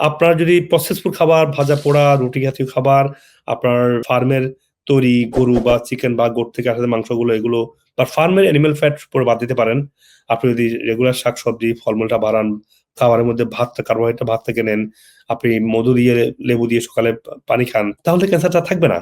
আপনার যদি process food খাবার, ভাজা পোড়া, রুটি জাতীয় খাবার, আপনার ফার্মের তৈরি গরু বা চিকেন বা গোট থেকে আসা মাংসগুলো এগুলো বা ফার্মের অ্যানিমাল ফ্যাট পুরো বাদ দিতে পারেন। আপনি যদি রেগুলার শাকসবজি, ফলমূলটা বাড়ান, খাবারের মধ্যে ভাতটা কার্বোহাইড্রেট ভাত থেকে নেন, আপনি মধু দিয়ে, লেবু দিয়ে সকালে পানি খান, তাহলে ক্যান্সারটা থাকবে না।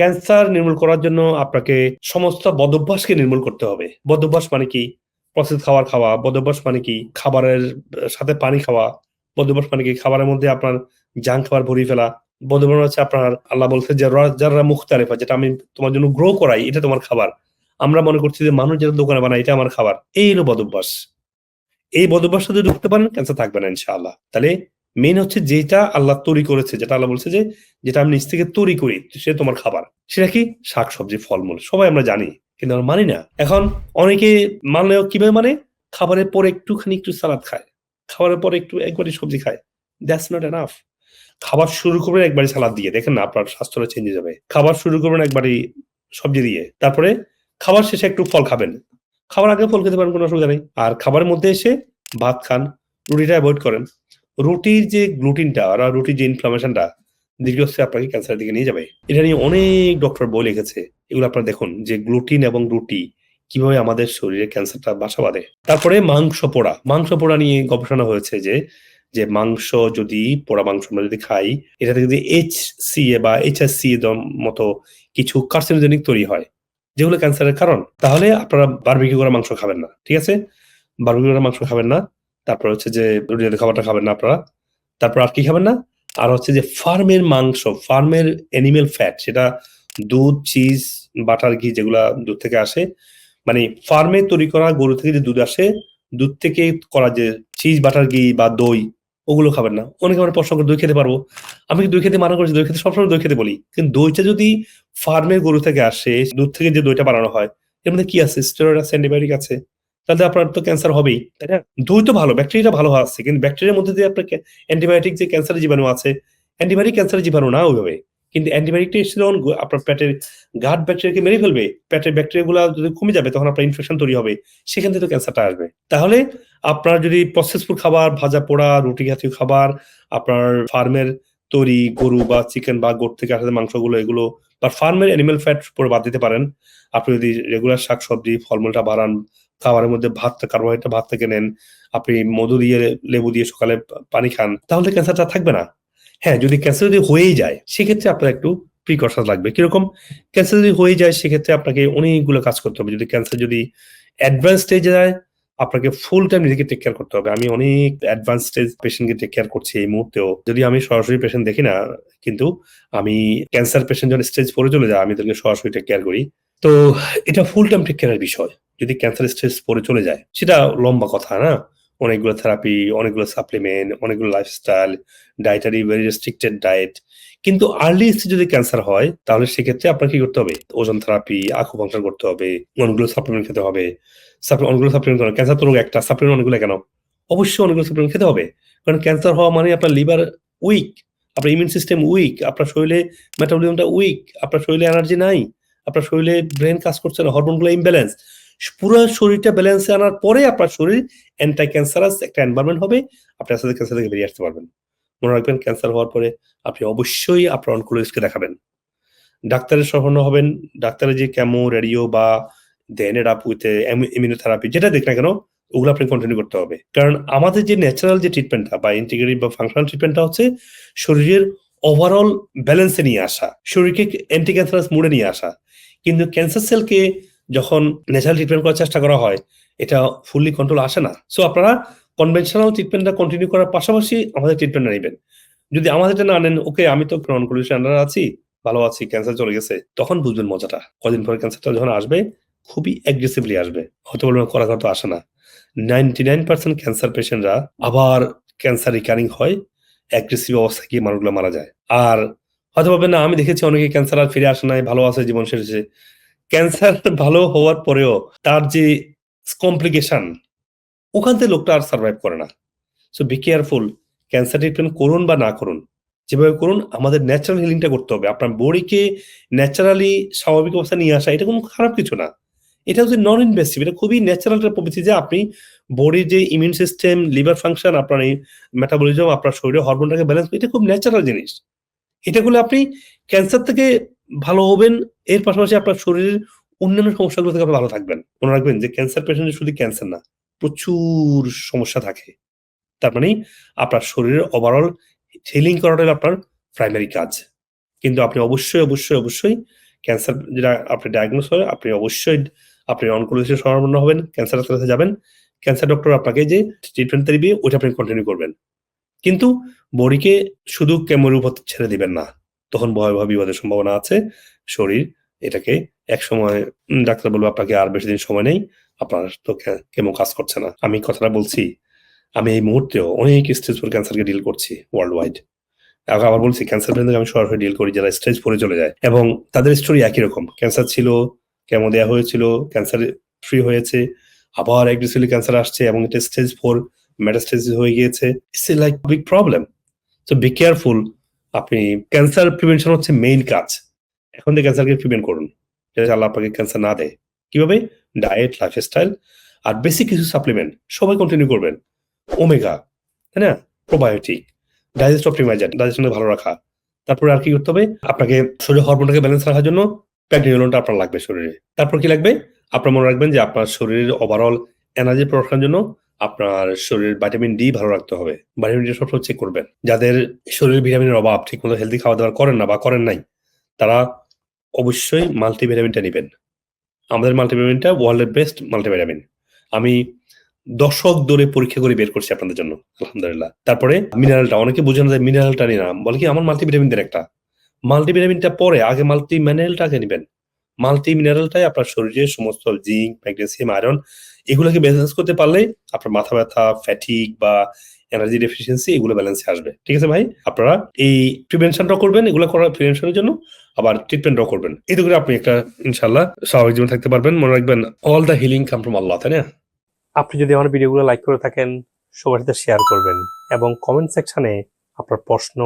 ক্যান্সার নির্মূল করার জন্য আপনাকে সমস্ত বদভ্যাসকে নির্মূল করতে হবে। বদভ্যাস মানে কি? প্রসেস খাবার খাওয়া, বদভ্যাস মানে কি? খাবারের সাথে পানি খাওয়া, বদভ্যাস মানে কি? খাবারের মধ্যে আপনার জাঙ্ক খাবার ভরিয়ে ফেলা। বদভ্যাস হচ্ছে আপনার আল্লাহ বলছে যে, "রা যাররা মুখতালিফা" যেটা আমি তোমার জন্য গ্রো করাই, এটা তোমার খাবার। আমরা মনে করছি যে মানুষ যেটা দোকানে বানায় এটা আমার খাবার। এই হলো বদভ্যাস। এই বদভ্যাস যদি ঢুকতে পারেন ক্যান্সার থাকবে না ইনশাআল্লাহ। তাহলে মেইন হচ্ছে যেটা আল্লাহ তৈরি করেছে, যেটা আল্লাহ বলছে যে, "যেটা আমি নিজ থেকে তৈরি করি, সে তোমার খাবার।" সেটা কি? শাকসবজি, ফলমূল। সবাই আমরা জানি। কিন্তু আমরা মানি না। এখন অনেকে মানলেও কীভাবে মানে? খাবারের পরে একটুখানি একটু সালাদ খায়। খাবারের পরে একটু একবারই সবজি খায়। That's not enough. খাবার শুরু করবেন একবারই সালাদ দিয়ে। দেখেন না আপনার স্বাস্থ্যটা চেঞ্জ হয়ে যাবে। খাবার শুরু করবেন একবারই সবজি দিয়ে। তারপরে খাবার শেষে একটু ফল খাবেন। খাবার আগে ফল খেতে পারেন কোনো অসুবিধা নেই। আর খাবারের মধ্যে এসে ভাত খান, রুটিটা অ্যাভয়েড করেন। রুটির যে গ্লুটিনটা আর রুটির যে ইনফ্লামেশনটা দীর্ঘস্থায়ী আপনাকে ক্যান্সারের দিকে নিয়ে যাবে। এটা নিয়ে অনেক ডক্টর বই লিখেছে। এগুলো আপনারা দেখুন যে গ্লুটিন এবং রুটি কীভাবে আমাদের শরীরে ক্যান্সারটা বাসা বাঁধে। তারপরে মাংস পোড়া। মাংস পোড়া নিয়ে গবেষণা হয়েছে যে, যে মাংস যদি পোড়া মাংস আমরা যদি খাই, এটা থেকে যদি এ বা HSCA দ মতো কিছু কার্সিনোজেনিক তৈরি হয়, যেগুলো ক্যান্সারের কারণ। তাহলে আপনারা বারবিকিউ করা মাংস খাবেন না। ঠিক আছে? বারবিকিউ করা মাংস খাবেন না। তারপর হচ্ছে যে রুটি খাবারটা খাবেন না আপনারা। তারপর আর কি খাবেন না? আর হচ্ছে যে ফার্মের মাংস, ফার্মের অ্যানিমাল ফ্যাট সেটা দুধ, চিজ, বাটার, ঘি যেগুলা দুধ থেকে আসে। মানে ফার্মে তৈরি করা গরু থেকে যে দুধ আসে, দুধ থেকে করা যে চিজ, বাটার, ঘি বা দই ওগুলো খাবেন না। অনেকে আমার প্রশ্ন করে দই খেতে পারব। আমি দই খেতে মানা করেছি? দই খেতে সবসময় দই খেতে বলি। কিন্তু দইটা যদি ফার্মের গরু থেকে আসে, দুধ থেকে যে দইটা বানানো হয়, এর মধ্যে কি আছে? স্টেরয়েড আছে, অ্যান্টিবায়োটিক আছে। তাহলে আপনার তো ক্যান্সার হবেই। তাই না? দই তো ভালো, ব্যাকটেরিয়াটা ভালো আছে। কিন্তু ব্যাকটেরিয়ার মধ্যে দিয়ে আপনার অ্যান্টিবায়োটিক যে ক্যান্সারের জীবাণু আছে, অ্যান্টিবায়োটিক ক্যান্সারের জীবাণু না ওইভাবে। কিন্তু অ্যান্টিবায়োটিকটা এসে যখন আপনার পেটের গাট ব্যাকটেরিয়াকে মেরে ফেলবে, পেটের ব্যাকটেরিয়াগুলা যদি কমে যাবে তখন আপনার ইনফেকশন তৈরি হবে। সেখান থেকে তো ক্যান্সারটা আসবে। তাহলে আপনার যদি প্রসেস ফুড খাবার, ভাজা পোড়া, রুটি জাতীয় খাবার, আপনার ফার্মের তৈরি গরু বা চিকেন বা গোট থেকে আসা মাংসগুলো এগুলো বা ফার্মের অ্যানিমাল ফ্যাট পুরো বাদ দিতে পারেন। আপনি যদি রেগুলার শাকসবজি, ফলমূলটা বাড়ান, খাবারের মধ্যে ভাতটা কার্বোহাইড্রেট ভাত থেকে নেন, আপনি মধু দিয়ে, লেবু দিয়ে সকালে পানি খান, তাহলে ক্যান্সারটা থাকবে না। হ্যাঁ, যদি ক্যান্সার যদি হয়েই যায়, সেক্ষেত্রে আপনার একটু প্রিকশন লাগবে। কীরকম? ক্যান্সার যদি হয়ে যায় সেক্ষেত্রে আপনাকে অনেকগুলো কাজ করতে হবে। যদি ক্যান্সার যদি অ্যাডভান্স স্টেজে যায়, আপনাকে ফুল টাইম নিজেকে টেক কেয়ার করতে হবে। আমি অনেক অ্যাডভান্স স্টেজ পেশেন্টকে টেক কেয়ার করছি এই মুহূর্তেও। যদি আমি সরাসরি পেশেন্ট দেখি না, কিন্তু আমি ক্যান্সার পেশেন্ট যখন স্টেজ 4 এ চলে যায়, আমি তাদেরকে সরাসরি টেক কেয়ার করি। তো এটা ফুল টাইম টেক কেয়ারের বিষয়। যদি ক্যান্সার স্টেজ পরে চলে যায়, সেটা লম্বা কথা, না? অনেকগুলো থেরাপি, অনেকগুলো সাপ্লিমেন্ট, অনেকগুলো lifestyle, dietary very restricted diet. কিন্তু আর্লি স্টেজে যদি ক্যান্সার হয়, তাহলে সেক্ষেত্রে আপনার কি করতে হবে? ওজন থেরাপি, আকুপাঙ্কচার করতে হবে, অনেকগুলো সাপ্লিমেন্ট খেতে হবে। অনেকগুলো সাপ্লিমেন্ট? ক্যান্সার তো রোগ একটা, সাপ্লিমেন্ট অনেকগুলো কেন? অবশ্যই অনেকগুলো সাপ্লিমেন্ট খেতে হবে। কারণ ক্যান্সার হওয়া মানে আপনার লিভার উইক, আপনার ইমিউন সিস্টেম উইক, আপনার শরীরে মেটাবলিজমটা উইক, আপনার শরীরে এনার্জি নাই, আপনার শরীরে ব্রেন কাজ করছে না, হরমোনগুলো ইমব্যালেন্স। পুরা শরীরটা ব্যালেন্সে আনার পরে আপনার শরীর অ্যান্টি ক্যান্সারাস একটা এনভায়রনমেন্ট হবে। আপনি আস্তে, ক্যান্সার থেকে বেরিয়ে আসতে পারবেন। মনে রাখবেন ক্যান্সার হওয়ার পরে আপনি অবশ্যই আপনার অনকোলজিস্টকে দেখাবেন। ডাক্তারের শরণাপন্ন হবেন। ডাক্তারের যে কেমো, রেডিও বা they ended up with immunotherapy যেটা দিক না কেন, ওগুলো আপনাকে কন্টিনিউ করতে হবে। কারণ আমাদের যে ন্যাচারাল যে ট্রিটমেন্টটা বা ইন্টিগ্রেটিভ বা ফাংশনাল ট্রিটমেন্টটা হচ্ছে শরীরের ওভারঅল ব্যালেন্সে নিয়ে আসা। শরীরকে অ্যান্টি ক্যান্সারাস মুডে নিয়ে আসা। কিন্তু ক্যান্সার সেলকে যখন ন্যাচারাল ট্রিটমেন্ট করার চেষ্টা করা হয়, এটা ফুললি কন্ট্রোল আসে না। সো আপনারা কনভেনশনাল ট্রিটমেন্টটা কন্টিনিউ করার পাশাপাশি আমাদের ট্রিটমেন্টটা নিবেন। যদি আমাদেরটা না নেন, ওকে আমি তো অনকোলজিস্ট আন্ডারে আছি, ভালো আছি, ক্যান্সার চলে গেছে। তখন বুঝবেন মজাটা। কদিন পরে ক্যান্সারটা যখন আসবে, খুবই অ্যাগ্রেসিভলি আসবে। হয়তো বলবেন করা তো আসে না। 99% ক্যান্সার পেশেন্টরা আবার ক্যান্সার রিকারিং হয়। অ্যাগ্রেসিভ অবস্থায় গিয়ে মানুষগুলো মারা যায়। আর হয়তো ভাববেন না আমি দেখেছি অনেকে ক্যান্সার আর ফিরে আসে নাই, ভালো আছে, জীবন শেষ। ক্যান্সার ভালো হওয়ার পরেও তার যে কমপ্লিকেশন, ওখান থেকে লোকটা আর সারভাইভ করে না। So be careful cancer treatment করুন বা না করুন। যেভাবে করুন আমাদের ন্যাচারাল হিলিংটা করতে হবে আপনার বডিকে ন্যাচারালি স্বাভাবিক অবস্থা নিয়ে আসা এটা কোনো খারাপ কিছু না এটা হচ্ছে নন ইনভেস্টিভ এটা খুবই ন্যাচারাল একটা প্রবৃত্তি যে আপনি বডির যে ইমিউন সিস্টেম লিভার ফাংশন আপনার এই মেটাবলিজম আপনার শরীরে হরমোনটাকে ব্যালেন্স এটা খুব ন্যাচারাল জিনিস এটা করলে আপনি ক্যান্সার থেকে ভালো হবেন, এর পাশাপাশি আপনার শরীরের অন্যান্য সমস্যাগুলো থেকে আপনি ভালো থাকবেন। মনে রাখবেন যে ক্যান্সার পেশেন্টের শুধু ক্যান্সার না, প্রচুর সমস্যা থাকে। তার মানে আপনার শরীরের ওভারঅল হিলিং করাটাই আপনার প্রাইমারি কাজ। কিন্তু আপনি অবশ্যই অবশ্যই অবশ্যই ক্যান্সার যেটা আপনি ডায়াগনোস হয়, আপনি অবশ্যই আপনি অনকোলজিস্টের শরণাপন্ন হবেন ক্যান্সার কাছে যাবেন। ক্যান্সার ডক্টর আপনাকে যে ট্রিটমেন্ট দিবে ওইটা আপনি কন্টিনিউ করবেন। কিন্তু বডিকে শুধু কেমোর উপর ছেড়ে দিবেন না। তখন ভয়াবহ বিপদের সম্ভাবনা আছে। শরীর এটাকে এক সময় ডাক্তার বলবে, আপনাকে আর বেশি দিন সময় নেই, আপনার তো কে- কেমো কাজ করছে না। আমি কথাটা বলছি। আমি এই মুহূর্তেও অনেক স্টেজ ফোর ক্যান্সারকে ডিল করছি ওয়ার্ল্ড ওয়াইড আবার বলছি ক্যান্সার পেশেন্টকে আমি সরাসরি ডিল করি যারা স্টেজ ফোরে চলে যায়। এবং তাদের স্টোরি একই রকম। ক্যান্সার ছিল কেমো দেওয়া হয়েছিল ক্যান্সার ফ্রি হয়েছে, আবার অ্যাগ্রেসিভলি ক্যান্সার আসছে এবং এটা স্টেজ ফোর মেটাস্টেজ হয়ে গিয়েছে। It's like big problem so be careful আপনি ক্যান্সার প্রিভেনশন হচ্ছে মেইন কাজ। এখন থেকে ক্যান্সারকে প্রিভেন্ট করুন। যাতে আল্লাহ আপনাকে ক্যান্সার না দেয়। কীভাবে? ডায়েট লাইফস্টাইল আর বেসিক কিছু সাপ্লিমেন্ট সবাই কন্টিনিউ করবেন। ওমেগা তাই না? প্রোবায়োটিক ডাইজেস্ট অপটিমাইজার ডাইজেশনকে ভালো রাখা। তারপরে আর কি করতে হবে? আপনাকে শরীরের হরমোনটাকে ব্যালেন্স রাখার জন্য প্যাগনিলনটা আপনার লাগবে শরীরে। তারপর কি লাগবে? আপনার মনে রাখবেন যে আপনার শরীরের ওভারঅল এনার্জি প্রোডাকশনের জন্য আপনার শরীরের ভিটামিন ডি ভালো রাখতে হবে। ভিটামিন ডি সবসময় চেক করবেন। যাদের শরীরে ভিটামিনের অভাব ঠিকমতো হেলদি খাওয়া দাওয়া করেন না বা করেন নাই, তারা অবশ্যই মাল্টিভিটামিনটা নেবেন। আমাদের মাল্টিভিটামিনটা ওয়ার্ল্ডের বেস্ট মাল্টিভিটামিন আমি দশক ধরে পরীক্ষা করে বের করছি আপনাদের জন্য, আলহামদুলিল্লাহ। তারপরে মিনারেলটা অনেকে বুঝে না যে মিনারেলটা নিয়ে না। বলে কি, আমার মাল্টিভিটামিন দেন একটা। মাল্টিভিটামিনটা পরে আগে মাল্টি মিনারেলটা আগে নেবেন। মাল্টি মিনারেলটাই আপনার শরীরে সমস্ত জিঙ্ক ম্যাগনেসিয়াম আয়রন এগুলোকে ব্যালেন্স করতে পারলে আপনার মাথা ব্যথা ফ্যাটিক বা এনার্জি ডেফিসিয়েন্সি এগুলো ব্যালেন্সে আসবে। ঠিক আছে ভাই? আপনারা এই প্রিভেনশনটাও করবেন, এগুলো করার প্রিভেনশনের জন্য আবার ট্রিটমেন্টও করবেন। এতে করে আপনি একটা ইনশাল্লাহ স্বাভাবিক জীবন থাকতে পারবেন। মনে রাখবেন all the healing come from Allah, তাই না? আপনি যদি আমার ভিডিওগুলো লাইক করে থাকেন, সবার সাথে শেয়ার করবেন এবং কমেন্ট সেকশনে আপনার প্রশ্ন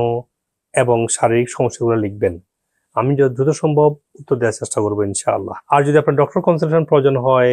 এবং শারীরিক সমস্যাগুলো লিখবেন। আমি যত দ্রুত সম্ভব উত্তর দেওয়ার চেষ্টা করব ইনশাআল্লাহ। আর যদি আপনার ডক্টর কনসালটেশন প্রয়োজন হয়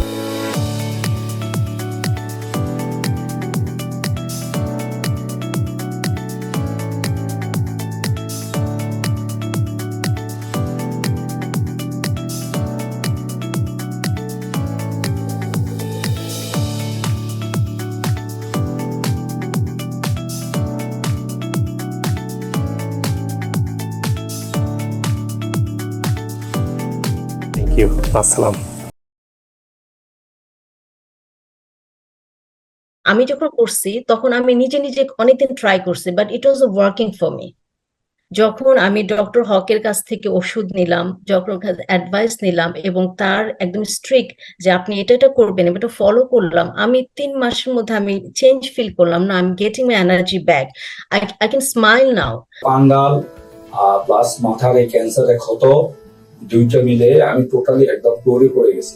ইউ আসসালাম। আমি যখন করছি তখন আমি নিজে নিজে অনেকদিন ট্রাই করছি but it was working for me যখন আমি ডক্টর হকের কাছ থেকে ওষুধ নিলাম যখন অ্যাডভাইস নিলাম এবং তার একদম স্ট্রিক্ট যে আপনি এটা এটা করবেন এটা ফলো করলাম আমি তিন মাসের মধ্যে আমি চেঞ্জ ফিল করলাম না আমি am getting my energy back I I can smile now fungal plus মাথার এই ক্যান্সারের ক্ষত দুইটা মিলে আমি টোটালি একদম দৌড়ে পড়ে গেছি।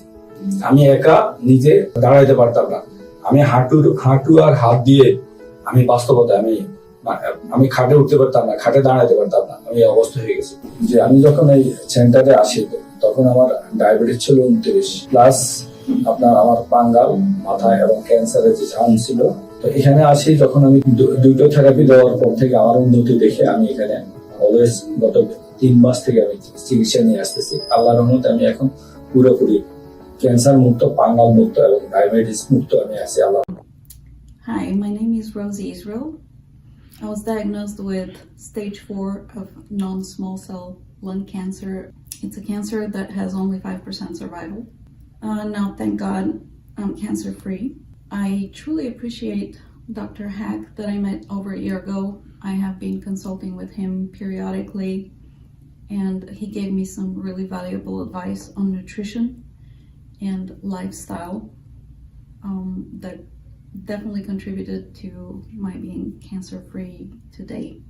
আমি একা নিজে দাঁড়াইতে পারতাম না। আমি হাঁটু হাঁটু আর হাত দিয়ে আমি বাস্তবতা আমি আমি খাটে উঠতে পারতাম না, খাটে দাঁড়াইতে পারতাম না। আমি অবস্থা হয়ে গেছি। যে আমি যখন এই সেন্টারে আসি, তখন আমার ডায়াবেটিস ছিল উনত্রিশ। প্লাস আপনার আমার পাঙ্গাল মাথায় এবং ক্যান্সারের যে ঝাউন ছিল। তো এখানে আসি, যখন আমি দুটো থেরাপি দেওয়ার পর থেকে আমার উন্নতি দেখে আমি এখানে অলওয়েজ গত তিন মাস থেকে আমি চিকিৎসা নিয়ে আসতেছি আল্লাহর রহমতে আমি এখন পুরোপুরি ক্যান্সার মুক্ত পাঙ্গাল মুক্ত এবং ডায়াবেটিস মুক্ত আমি আছি আল্লাহ Hi, my name is Rosie Israel. I was diagnosed with stage four of non small cell lung cancer. It's a cancer that has only 5% survival. Uh, now, thank God, I'm cancer free. I truly appreciate Dr. Hack that I met over a year ago. I have been consulting with him periodically, and he gave me some really valuable advice on nutrition and lifestyle um, that definitely contributed to my being cancer free to date.